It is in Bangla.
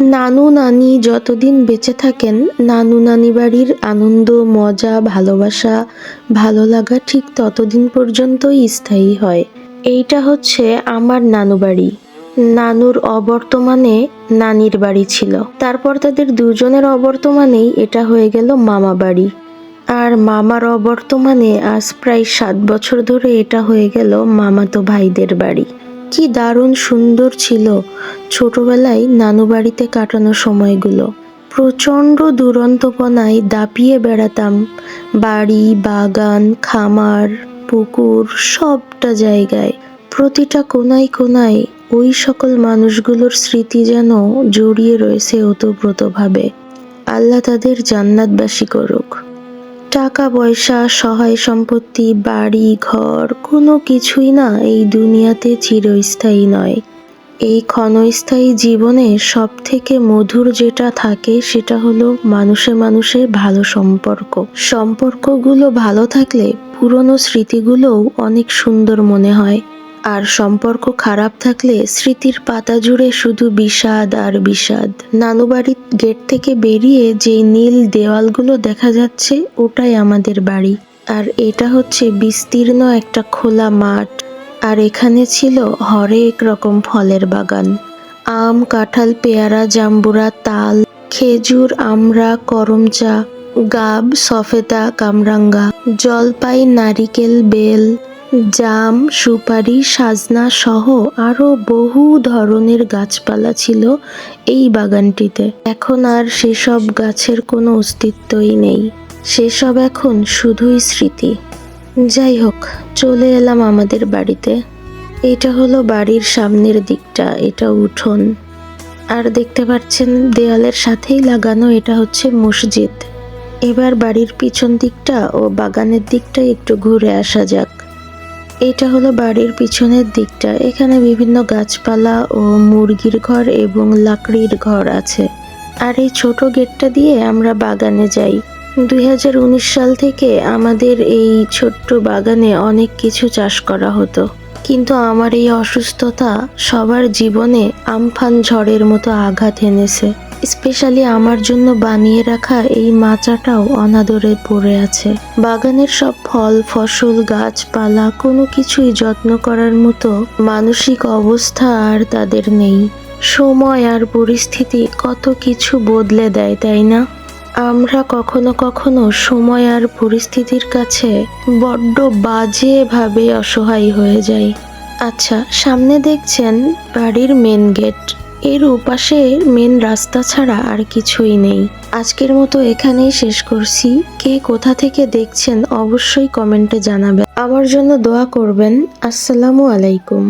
নানু নানি যতদিন বেঁচে থাকেন, নানু নানি বাড়ির আনন্দ, মজা, ভালোবাসা, ভালো লাগা ঠিক ততদিন পর্যন্তই স্থায়ী হয়। এইটা হচ্ছে আমার নানু বাড়ি। নানুর অবর্তমানে নানির বাড়ি ছিল। তারপর তাদের দুজনের অবর্তমানেই এটা হয়ে গেল মামা বাড়ি। আর মামার অবর্তমানে আজ প্রায় সাত বছর ধরে এটা হয়ে গেল মামাতো ভাইদের বাড়ি। কি দারুণ সুন্দর ছিল ছোটবেলায় নানু বাড়িতে কাটানো সময়গুলো। প্রচণ্ড দুরন্তপনায় দাপিয়ে বেড়াতাম। বাড়ি, বাগান, খামার, পুকুর, সবটা জায়গায়। প্রতিটা কোনায় কোনায় ওই সকল মানুষগুলোর স্মৃতি যেন জড়িয়ে রয়েছে ওতপ্রোতভাবে। আল্লাহ তাদের জান্নাতবাসী করুক। টাকা পয়সা সহায় সম্পত্তি বাড়ি, ঘর, কোনো কিছুই না এই দুনিয়াতে চিরস্থায়ী নয়। এই ক্ষণস্থায়ী জীবনে সব থেকে মধুর যেটা থাকে সেটা হলো মানুষে মানুষে ভালো সম্পর্ক। সম্পর্কগুলো ভালো থাকলে পুরনো স্মৃতিগুলোও অনেক সুন্দর মনে হয়। আর সম্পর্ক খারাপ থাকলে স্মৃতির পাতা জুড়ে শুধু বিষাদ আর বিষাদ। নানু বাড়ির গেট থেকে বেরিয়ে যে নীল দেওয়ালগুলো দেখা যাচ্ছে, ওটাই আমাদের বাড়ি। আর এটা হচ্ছে বিস্তীর্ণ একটা খোলা মাঠ। আর এখানে ছিল হরেক রকম ফলের বাগান। আম, কাঁঠাল, পেয়ারা, জাম্বুরা, তাল, খেজুর আমড়া করমচা, গাব সফেদা কামরাঙ্গা, জলপাই, নারিকেল, বেল জাম, সুপারি, সাজনা সহ আরও বহু ধরনের গাছপালা ছিল এই বাগানটিতে। এখন আর সেসব গাছের কোনো অস্তিত্বই নেই। সেসব এখন শুধুই স্মৃতি। যাই হোক, চলে এলাম আমাদের বাড়িতে। এটা হলো বাড়ির সামনের দিকটা, এটা উঠোন। আর দেখতে পাচ্ছেন, দেয়ালের সাথেই লাগানো এটা হচ্ছে মসজিদ। এবার বাড়ির পিছন দিকটা ও বাগানের দিকটা একটু ঘুরে আসা যাক। এটা হলো বাড়ির পিছনের দিকটা। এখানে বিভিন্ন গাছপালা ও মুরগির ঘর এবং লাকড়ির ঘর আছে। আর এই ছোট গেটটা দিয়ে আমরা বাগানে যাই। দুই হাজার উনিশ সাল থেকে আমাদের এই ছোট্ট বাগানে অনেক কিছু চাষ করা হতো। কিন্তু আমার এই অসুস্থতা সবার জীবনে আমফান ঝড়ের মতো আঘাত এনেছে। স্পেশালি আমার জন্য বানিয়ে রাখা এই মাচাটাও অনাদরে পড়ে আছে। বাগানের সব ফল, ফসল, গাছপালা, কোনো কিছুই যত্ন করার মতো মানসিক অবস্থা আর তাদের নেই। সময় আর পরিস্থিতি কত কিছু বদলে দেয়, তাই না? আমরা কখনো কখনো সময় আর পরিস্থিতির কাছে বড্ড বাজেভাবে অসহায় হয়ে যাই। আচ্ছা সামনে দেখছেন বাড়ির মেন গেট এর ওপাশে মেন রাস্তা ছাড়া আর কিছুই নেই। আজকের মতো এখানেই শেষ করছি। কে কোথা থেকে দেখছেন অবশ্যই কমেন্টে জানাবেন। আমার জন্য দোয়া করবেন। আসসালামু আলাইকুম।